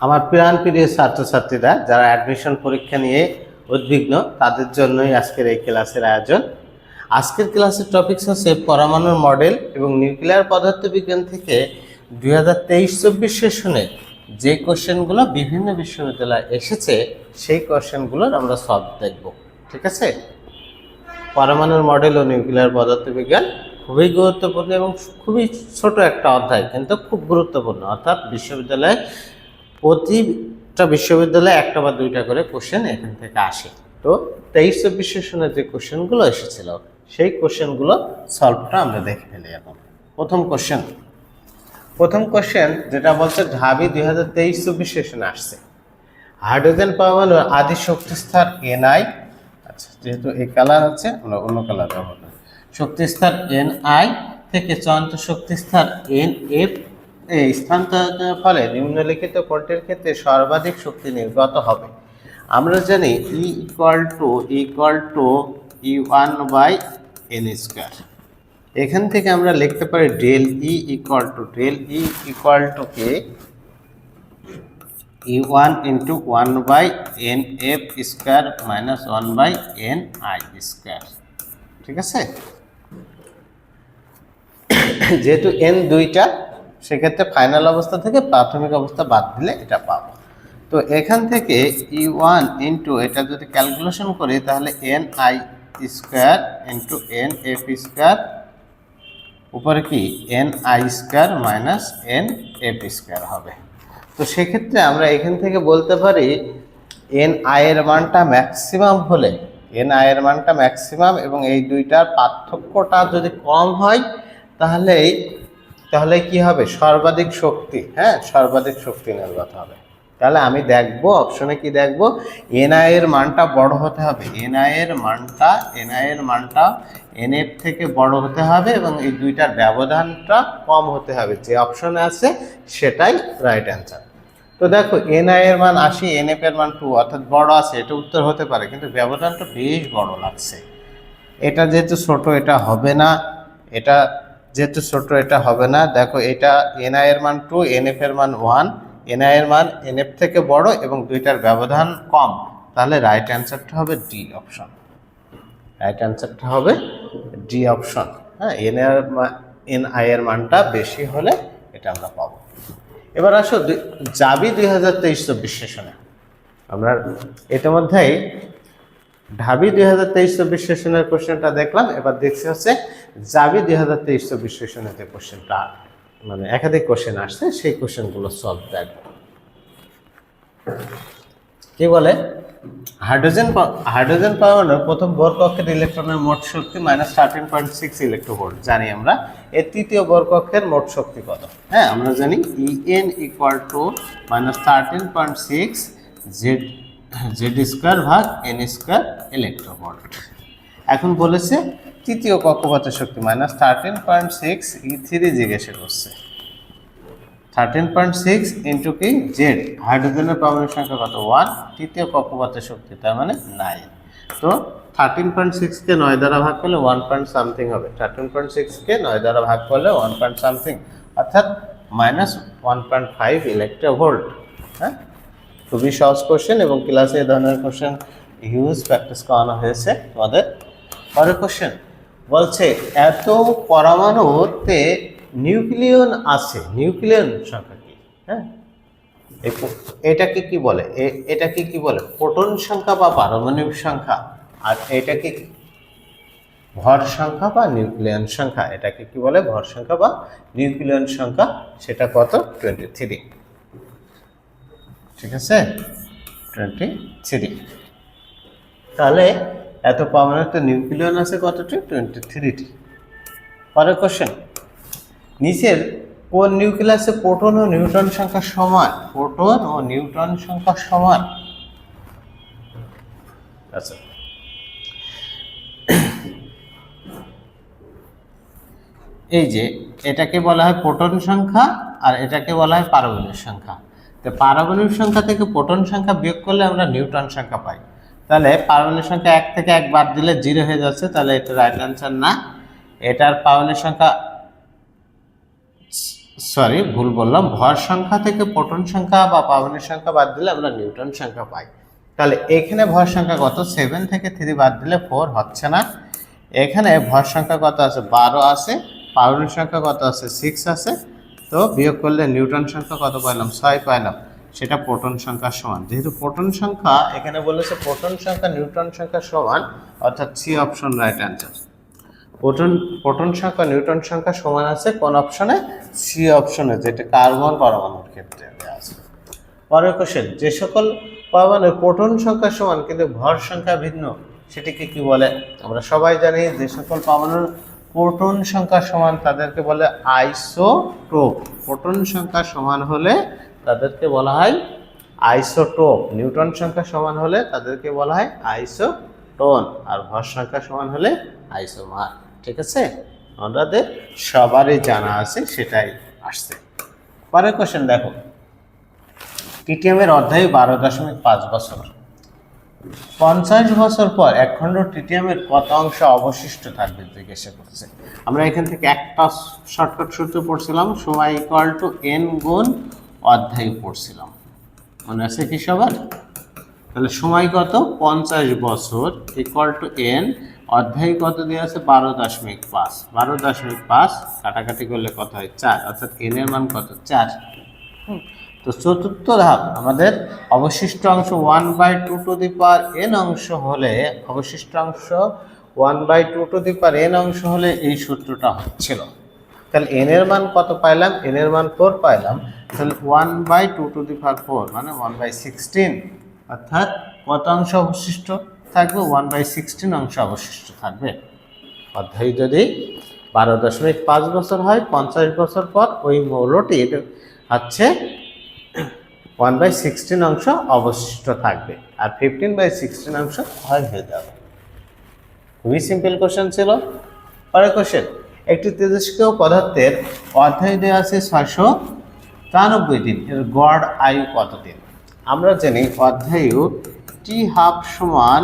আমার প্রাণ প্রিয় ছাত্রছাত্রীরা, যারা অ্যাডমিশন পরীক্ষা নিয়ে উদ্বিগ্ন, তাদের জন্যই আজকের এই ক্লাসের আয়োজন। আজকের ক্লাসের টপিকস হচ্ছে পরমাণুর মডেল এবং নিউক্লিয়ার পদার্থবিজ্ঞান থেকে দুই হাজার তেইশ চব্বিশ সেশনে যে কোশ্চেনগুলো বিভিন্ন বিশ্ববিদ্যালয়ে এসেছে, সেই কোশ্চেনগুলোর আমরা সলভ দেখব। ঠিক আছে? পরমাণুর মডেল ও নিউক্লিয়ার পদার্থবিজ্ঞান খুবই গুরুত্বপূর্ণ এবং খুবই ছোট একটা অধ্যায়, কিন্তু খুব গুরুত্বপূর্ণ। অর্থাৎ বিশ্ববিদ্যালয়ে প্রতিটা বিশ্ববিদ্যালয়ে একটা বা দুইটা করে কোশ্চেন এখান থেকে আসে। তো তেইশ চব্বিশ সেশনে যে কোশ্চেনগুলো এসেছিল, সেই কোশ্চেনগুলো সলভটা আমরা দেখে ফেলি এখন। প্রথম কোশ্চেন প্রথম কোশ্চেন যেটা বলছে, ঢাবি দুই হাজার তেইশ চব্বিশ সেশনে আসছে। হাইড্রোজেন পরমাণুর আদি শক্তিস্তর এনআই আচ্ছা যেহেতু এই কালার আছে, আমরা অন্য কালার ব্যবহার করি। এন আই থেকে চয়ন্ত শক্তিস্তর এন এফ এই স্থানান্তরের ফলে নিম্নলিখিত কোনটির ক্ষেত্রে সর্বাধিক শক্তি নির্গত হবে। আমরা জানি E equal to equal to E one by N square এখান থেকে আমরা লিখতে পারি del E equal to del E equal to K? E one into one by N F square minus one by N I square ঠিক আছে? যেহেতু N দুইটা সেক্ষেত্রে ফাইনাল অবস্থা থেকে প্রাথমিক অবস্থা বাদ দিলে এটা পাবো। তো এখান থেকে ই ওয়ান ইন্টু এটা যদি ক্যালকুলেশন করি, তাহলে N I square into N F square উপরে কি? N I square minus N F square হবে। তো সেক্ষেত্রে আমরা এখান থেকে বলতে পারি এন আয়ের মানটা ম্যাক্সিমাম হলে এন আয়ের মানটা ম্যাক্সিমাম এবং এই দুইটার পার্থক্যটা যদি কম হয় তাহলে তাহলে কি হবে? সর্বাধিক শক্তি হ্যাঁ? সর্বাধিক শক্তি নির্গত হবে। তাহলে আমি দেখব অপশনে কি দেখব? এনআই এর মানটা বড় হতে হবে। এনআই এর মানটা এনআই এর মানটা এনএফ থেকে বড় হতে হবে এবং এই দুইটার ব্যবধানটা কম হতে হবে। যে অপশনে আছে, সেটাই রাইট অ্যান্সার তো দেখো এনআই এর মান আশি এনএফ এর মান টু অর্থাৎ বড় আছে, এটা উত্তর হতে পারে, কিন্তু ব্যবধানটা বেশ বড় লাগছে। এটা যেহেতু ছোট, এটা হবে না। এটা যেহেতু ছোট এটা হবে না, দেখো এটা এনআই এর মান টু এনএফ এর মান ওয়ান এনআই এর মান এনএফ থেকে বড় এবং দুইটার ব্যবধান কম। তাহলে রাইট অ্যান্সারটা হবে ডি অপশন রাইট অ্যান্সারটা হবে ডি অপশন হ্যাঁ এন এর এন আই এর মানটা বেশি হলে এটা আমরা পাবো। এবার আসো যাবি দুই হাজার তেইশ চব্বিশ সেশনে। আমরা ইতিমধ্যেই ঢাবি দুই হাজার তেইশ চব্বিশ সেশনের কোশ্চেনটা দেখলাম, এবার দেখছি হচ্ছে যাবি দুই হাজার তেইশ চব্বিশ সেশনের যে কোশ্চেনটা মানে একাধিক কোশ্চেন আসছে, সেই কোশ্চেনগুলো সলভ দেখব কি বলে? হাইড্রোজেন হাইড্রোজেন পরমাণুর প্রথম বোর কক্ষের ইলেকট্রনের মোট শক্তি minus thirteen point six electronvolt জানি আমরা। এর তৃতীয় বোর কক্ষের মোট শক্তি কত? হ্যাঁ আমরা জানি E N equal to minus thirteen point six Z Z square ভাগ এন স্কোয়ার ইলেকট্রোভোল্ট এখন বলেছে তৃতীয় কক্ষপথের শক্তি minus thirteen point six E three জিজ্ঞাসা করছে। থার্টিন পয়েন্ট সিক্স ইন্টু কি জেড হাইড্রোজেনের পারমাণবিক সংখ্যা কত? ওয়ান তৃতীয় কক্ষপথের শক্তি, তার মানে নাইন তো থার্টিন পয়েন্ট সিক্সকে নয় দ্বারা ভাগ করলে ওয়ান পয়েন্ট সামথিং হবে। থার্টিন পয়েন্ট সিক্সকে নয় দ্বারা ভাগ করলে ওয়ান পয়েন্ট সামথিং অর্থাৎ minus one point five electronvolt হ্যাঁ? খুবই সহজ কোশ্চেন এবং ক্লাসে এই ধরনের কোশ্চেন হিউজ প্র্যাকটিস করানো হয়েছে তোমাদের। পরের কোশ্চেন বলছে, এত পরমাণুতে নিউক্লিয়ন আছে, নিউক্লিয়ন সংখ্যা কি? হ্যাঁ? এটাকে কি বলে? এটাকে কি বলে? প্রোটন সংখ্যা বা পারমাণবিক সংখ্যা? আর এটাকে ভর সংখ্যা বা নিউক্লিয়ন সংখ্যা? এটাকে কি বলে? ভর সংখ্যা বা নিউক্লিয়ন সংখ্যা? সেটা কত? টোয়েন্টি থ্রি ঠিক আছে? টোয়েন্টি থ্রি তাহলে এত পারমাণবিক নিউক্লিয়ন আছে কতটি? টোয়েন্টি থ্রিটি পরের কোশ্চেন নিচের কোন নিউক্লিয়াসে প্রোটন ও নিউট্রন সংখ্যা সমান? প্রোটন ও নিউট্রন সংখ্যা সমান। আচ্ছা এই যে এটাকে বলা হয় প্রোটন সংখ্যা আর এটাকে বলা হয় পারমাণবিক সংখ্যা। তো পারমাণবিক সংখ্যা থেকে প্রোটন সংখ্যা বিয়োগ করলে আমরা নিউট্রন সংখ্যা পাই। তাহলে পারমাণবিক সংখ্যা এক থেকে এক বাদ দিলে জিরো হয়ে যাচ্ছে, তাহলে এটা রাইট অ্যান্সার না। এটার পারমাণবিক সংখ্যা, সরি, ভুল বললাম, ভর সংখ্যা থেকে প্রোটন সংখ্যা বা পাবনের সংখ্যা বাদ দিলে আমরা নিউটন সংখ্যা পাই। তাহলে এখানে ভর সংখ্যা কত? সেভেন থেকে থ্রি বাদ দিলে ফোর হচ্ছে না। এখানে ভর সংখ্যা কত আছে? বারো আছে। পাবনের সংখ্যা কত আছে? সিক্স আছে। তো বিয়োগ করলে নিউটন সংখ্যা কত পাইলাম? ছয় পাইলাম। সেটা প্রোটন সংখ্যা সমান। যেহেতু প্রোটন সংখ্যা, এখানে বলেছে প্রোটন সংখ্যা নিউটন সংখ্যা সমান, অর্থাৎ C option right answer. Proton proton সংখ্যা নিউটন সংখ্যা সমান আছে কোন অপশনে? সি অপশনে, যেটা কার্বন পরমাণুর ক্ষেত্রে আছে। পরের কোশ্চেন যে সকল পরমাণুর প্রোটন সংখ্যা সমান, কিন্তু ভর সংখ্যা ভিন্ন, সেটিকে কি বলে? আমরা সবাই জানি যে সকল পরমাণুর প্রোটন সংখ্যা সমান তাদেরকে বলে আইসোটোপ। প্রোটন সংখ্যা সমান হলে তাদেরকে বলা হয় আইসোটোপ। নিউটন সংখ্যা সমান হলে তাদেরকে বলা হয় আইসোটোন। আর ভর সংখ্যা সমান হলে আইসোমার। ঠিক আছে? আমাদের সবারই জানা আছে, সেটাই আসছে। পরের কোশ্চেন দেখো। টিটিএমের অধ্যায় বারো দশমিক পাঁচ বছর। পঞ্চাশ বছর পর এক খণ্ড টিটিএমের কত অংশ অবশিষ্ট থাকবে জিজ্ঞাসা করছে আমরা এখান থেকে একটা শর্টকাট সূত্র পড়ছিলাম সময় ইকুয়াল টু এন গুণ অধ্যায় পড়ছিলাম। মনে আছে কি সবার? তাহলে সময় কত? পঞ্চাশ বছর ইকুয়াল টু এন অধ্যায় কত দিয়ে আছে? বারো দশমিক পাঁচ। বারো দশমিক পাঁচ, কাটাকাটি করলে কত হয়? চার। অর্থাৎ এন এর মান কত? চার। হুম। তো চতুর্থ ধাপ, আমাদের অবশিষ্ট অংশ one by two to the power N অংশ হলে, অবশিষ্ট অংশ one by two to the power N অংশ হলে এই সূত্রটা হচ্ছিল। তাহলে এন এর মান কত পাইলাম? এন এর মান ফোর পাইলাম। তাহলে one by two to the power four মানে ওয়ান বাই সিক্সটিন অর্থাৎ কত অংশ অবশিষ্ট থাকবে? ওয়ান বাই সিক্সটিন অংশ অবশিষ্ট থাকবে। অধ্যায় যদি বারো দশমিক পাঁচ বছর হয়, পঞ্চাশ বছর পর ওই মৌলটির হচ্ছে ওয়ান বাই সিক্সটিন অংশ অবশিষ্ট থাকবে। আর ফিফটিন বাই সিক্সটিন অংশ হয় হয়ে যাবে। খুবই সিম্পল কোশ্চেন ছিল। পরের কোশ্চেন একটি তেজস্ক্রিয় পদার্থের অধ্যায় দেওয়া আছে ছয়শো তিরানব্বই দিন। এর গড় আয়ু কত দিন আমরা জানি অধ্যায়ু টি হাফ সমান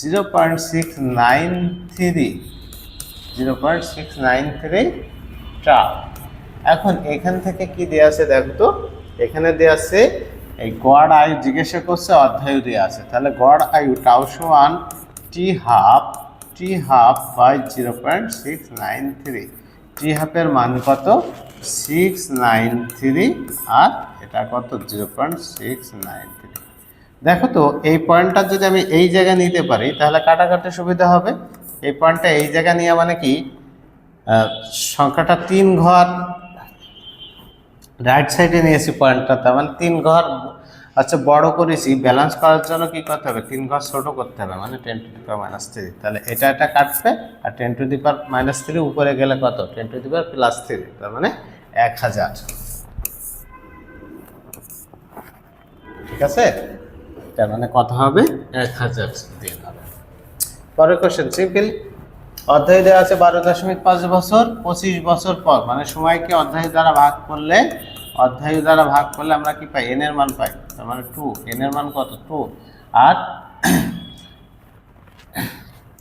zero point six nine three zero point six nine three tau এখন এখান থেকে কি দেওয়া আছে দেখো তো? এখানে দেওয়া আছে এই গড় আয়ু জিজ্ঞাসা করছে, অধ্যায়ু দেওয়া আছে। তাহলে গড় আয়ু টাউ সমান T half T half by zero point six nine three T হাফের মান কত? সিক্স নাইন থ্রি আর এটা কত? Zero point six nine three দেখো তো, এই পয়েন্টটা যদি আমি এই জায়গায় নিতে পারি, তাহলে কাটাকাটি সুবিধা হবে। এই পয়েন্টটা এই জায়গায় নেওয়া মানে কি? সংখ্যাটা তিন ঘর রাইট সাইডে নিয়ে নিয়েছি পয়েন্টটা, তার মানে তিন ঘর আচ্ছা বড় করেছি ব্যালেন্স করার জন্য কি করতে হবে? তিন ঘর ছোট করতে হবে মানে ten to the minus three তাহলে এটা এটা কাটবে, আর ten to the minus three উপরে গেলে কত? Ten to the plus three তার মানে এক হাজার। ঠিক আছে? তার মানে কত হবে? এক হাজার দিন হবে। পরের কোশ্চেন সিম্পল অধ্যায় দেওয়া আছে বারো দশমিক পাঁচ বছর, পঁচিশ বছর পর মানে সময়কে অধ্যায় দ্বারা ভাগ করলে অধ্যায় দ্বারা ভাগ করলে আমরা কি পাই? এন এর মান পাই। তার মানে টু এন এর মান কত? টু আর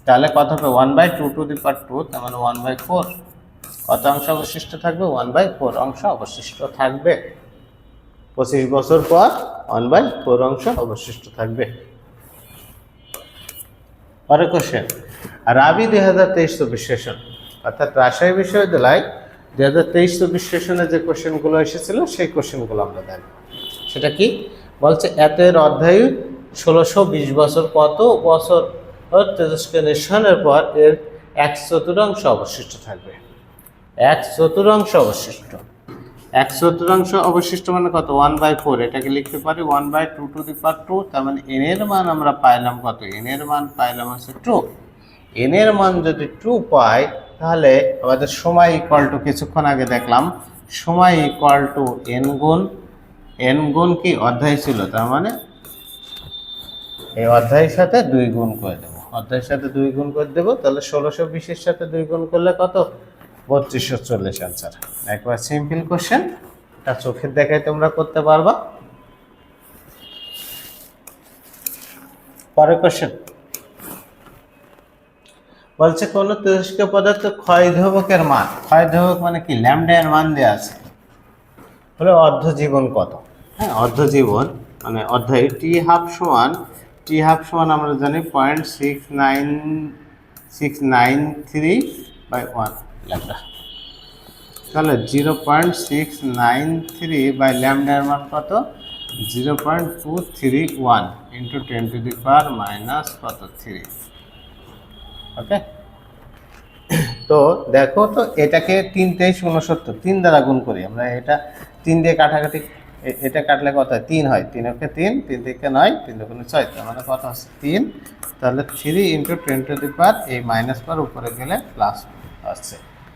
তাহলে কত হবে? One by two to the power two তার মানে ওয়ান বাই ফোর কত অংশ অবশিষ্ট থাকবে? ওয়ান বাই ফোর অংশ অবশিষ্ট থাকবে। পঁচিশ বছর পর ওয়ান বাই ফোর অংশ অবশিষ্ট থাকবে। পরের কোশ্চেন রাবি দুই হাজার তেইশ চব্বিশ সেশন অর্থাৎ রাজশাহী বিশ্ববিদ্যালয় দুই হাজার তেইশ চব্বিশ সেশনে যে কোশ্চেনগুলো এসেছিল, সেই কোশ্চেনগুলো আমরা দেখব সেটা কি? বলছে, এতের অধ্যায় ষোলোশো বিশ বছর কত বছর তেজস্ক্রিয় নিঃসরণের পর এর এক চতুর্থাংশ অবশিষ্ট থাকবে। এক চতুর্থাংশ অবশিষ্ট। এক চতুর্থাংশ অবশিষ্ট মানে কত? One by four. এটাকে লিখতে পারি one by two to the power two, তার মানে এন এর মান আমরা পাইলাম কত? এন এর মান পাইলাম হচ্ছে টু। এন এর মান যদি টু পাই, তাহলে আমাদের সময় ইকুয়াল টু কিছুক্ষণ আগে দেখলাম, সময় ইকুয়াল টু এন গুণ এন গুণ কি অধ্যায় ছিল, তার মানে এই অধ্যায়ের সাথে দুই গুণ করে দেবো। অধ্যায়ের সাথে দুই গুণ করে দেবো, তাহলে ষোলোশো বিশের সাথে দুই গুণ করলে কত? বত্রিশশো চল্লিশ অ্যান্সার একবার সিম্পল কোশ্চেন তা চোখের দেখায় তোমরা করতে পারবা। পরের কোশ্চেন বলছে, কোন তেজস্ক্রিয় পদার্থ ক্ষয় ধ্রুবকের মান। ক্ষয় ধ্রুবক মানে কি? ল্যামডা এর মান দেওয়া আছে। হলে অর্ধজীবন কত? হ্যাঁ অর্ধজীবন মানে অর্ধায়ু টি হাফ সমান, টি হাফ সমান আমরা জানি point six nine six nine three by one lambda. তাহলে zero point six nine three by ল্যামডার মান কত? Zero point two three one into ten to the power minus কত? থ্রি ওকে তো দেখো তো এটাকে তিন তেইশ উনসত্তর তিন দ্বারা গুণ করি আমরা। এটা তিন দিয়ে কাটাকাটি এটা কাটলে কত হয়? তিন হয়। তিন ওকে তিন তিন থেকে নয়, তিন দুগুণে ছয়। তার মানে কত হচ্ছে? তিন। তাহলে three into ten to the power এই মাইনাস পার উপরে গেলে প্লাস আসছে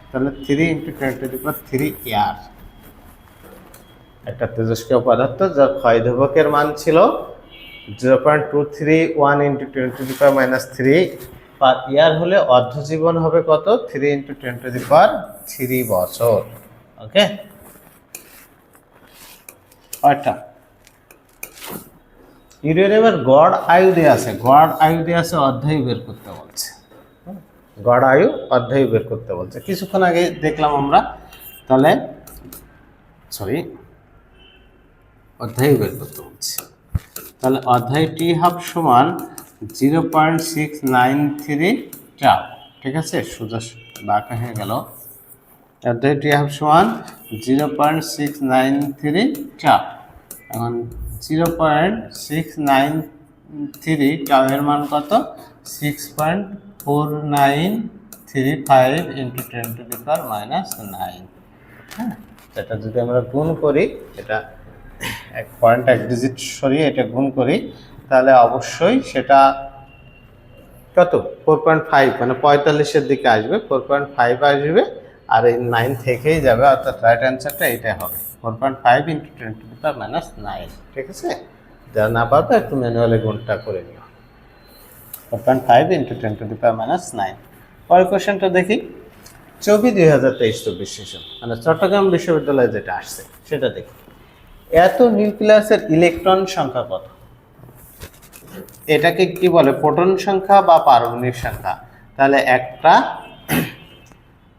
তাহলে three into ten to the power three year একটা তেজস্ক্রিয় পদার্থ যার ক্ষয় মান ছিল zero point two three one into ten to the power minus three per year হলে অর্ধজীবন হবে কত? Three into ten to the power three বছর। ওকে আচ্ছা। ইউরেনিয়ামের গড় আয়ু দিয়ে আছে। গড় আয়ু দিয়ে আছে অর্ধায়ু বের করতে বলছে। গড় আয়ু অর্ধায়ু বের করতে বলছে। কিছুক্ষণ আগে দেখলাম আমরা, তাহলে সরি অধ্যায় বের করতে বলছি। তাহলে অধ্যায় টি হাফ সমান zero point six nine three চার। ঠিক আছে? সোজা বাঁকা হয়ে গেল। অধ্যায় টি হাফ সমান zero point six nine three চার। এখন zero point six nine three চারের মান কত? Six point four nine three five into ten to the minus nine. হ্যাঁ? এটা যদি আমরা গুণ করি, এটা এক পয়েন্ট এক ডিজিট সরিয়ে এটা গুণ করি তাহলে অবশ্যই সেটা কত? ফোর পয়েন্ট ফাইভ মানে পঁয়তাল্লিশের দিকে আসবে ফোর পয়েন্ট ফাইভ আসবে, আর এই নাইন থেকেই যাবে, অর্থাৎ রাইট অ্যান্সারটা এইটাই হবে। Four point five into ten to power minus nine ঠিক আছে? যা না পারবে একটু ম্যানুয়ালি গুণটা করে নিও। Four point five into ten to the power minus nine পরের কোশ্চেনটা দেখি। চব্বিশ দুই হাজার তেইশ চব্বিশ সেশন মানে চট্টগ্রাম বিশ্ববিদ্যালয়ে যেটা আসছে, সেটা দেখি। এত নিউক্লিয়াসের ইলেকট্রন সংখ্যা কত? এটাকে কি বলে? প্রোটন সংখ্যা বা পারমাণবিক সংখ্যা? তাহলে একটা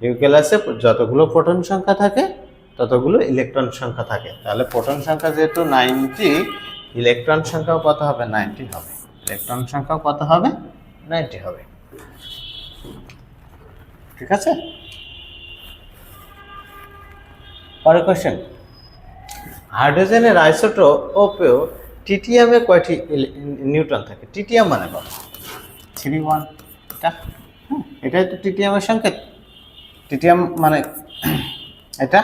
নিউক্লিয়াসে যতগুলো প্রোটন সংখ্যা থাকে, ততগুলো ইলেকট্রন সংখ্যা থাকে। তাহলে প্রোটন সংখ্যা যেহেতু নাইনটি, ইলেকট্রন সংখ্যাও কত হবে? নাইনটি হবে। ইলেকট্রন সংখ্যাও কত হবে? নাইনটি হবে। ঠিক আছে? পরের কোশ্চেন হাইড্রোজেনের আইসোটোপেও টিটিএমে কয়টি নিউট্রন থাকে? টিটিএম মানে কত? থ্রি ওয়ান এটা এটাই তো টিটিএমের সংকেত। টিটিএম মানে এটা।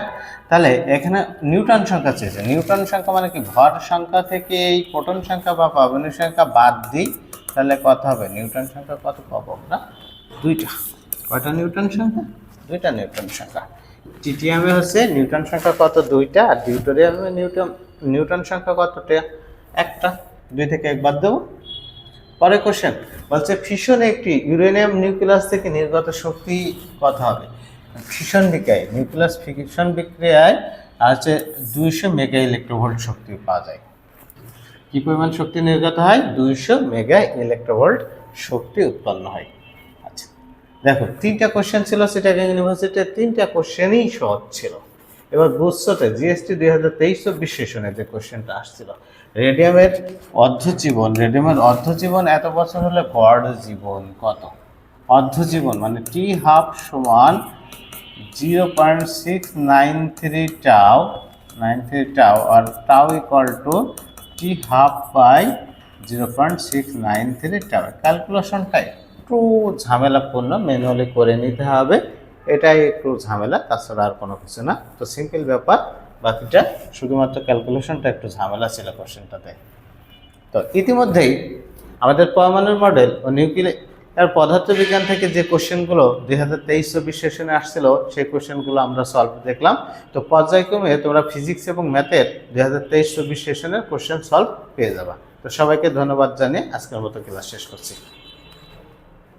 তাহলে এখানে নিউটন সংখ্যা চেয়েছে। নিউটন সংখ্যা মানে কি? ভর সংখ্যা থেকে এই প্রোটন সংখ্যা বা পাবনের সংখ্যা বাদ দিই তাহলে কত হবে? নিউটন সংখ্যা কত পাবো আমরা? দুইটা। কয়টা নিউটন সংখ্যা? দুইটা নিউটন সংখ্যা। টিটিএমে হচ্ছে নিউটন সংখ্যা কত? দুইটা। আর ডিউটোরিয়ামে নিউটন নিউটন সংখ্যা কতটা? একটা, দুই থেকে একবার দেবো। পরে কোশ্চেন বলছে ফিশনে একটি ইউরেনিয়াম নিউক্লিয়াস থেকে নির্গত শক্তি কথা হবে? ফিশন বিক্রিয়ায় নিউক্লিয়াস ফিশন বিক্রিয়ায় আছে দুইশো মেগা ইলেকট্রোভোল্ট শক্তি পাওয়া যায়। কি পরিমাণ শক্তি নির্গত হয়? দুইশো মেগা ইলেকট্রোভোল্ট শক্তি উৎপন্ন হয়। আচ্ছা দেখো, তিনটা কোশ্চেন ছিল সেটা ইউনিভার্সিটির তিনটা কোশ্চেনই সহজ ছিল। এবার গুচ্ছতে জিএসটি দুই হাজার তেইশ চব্বিশ সেশনে যে কোশ্চেনটা আসছিল, রেডিয়ামের অর্ধজীবন রেডিয়ামের অর্ধজীবন এত বছর হলে গড় জীবন কত? অর্ধজীবন মানে টি হাফ সমান zero point six nine three tau, nine three tau, R tau equal to T half by zero point six nine three tau. ক্যালকুলেশনটা একটু ঝামেলাপূর্ণ ম্যানুয়ালি করে নিতে হবে। এটাই একটু ঝামেলা, তাছাড়া আর কোনো কিছু না। তো সিম্পল ব্যাপার, বাকিটা শুধুমাত্র ক্যালকুলেশনটা একটু ঝামেলা ছিল কোশ্চেনটাতে তো ইতিমধ্যেই আমাদের পরমাণুর মডেল ও নিউক্লিয়ার পদার্থবিজ্ঞান থেকে যে কোশ্চেনগুলো দুই হাজার তেইশ চব্বিশ সেশনে আসছিল, সেই কোশ্চেনগুলো আমরা সলভ দেখলাম। তো পর্যায়ক্রমে তোমরা ফিজিক্স এবং ম্যাথের দুই হাজার তেইশ চব্বিশ সেশনের কোশ্চেন সলভ পেয়ে যাবা। তো সবাইকে ধন্যবাদ জানিয়ে আজকের মতো ক্লাস শেষ করছি।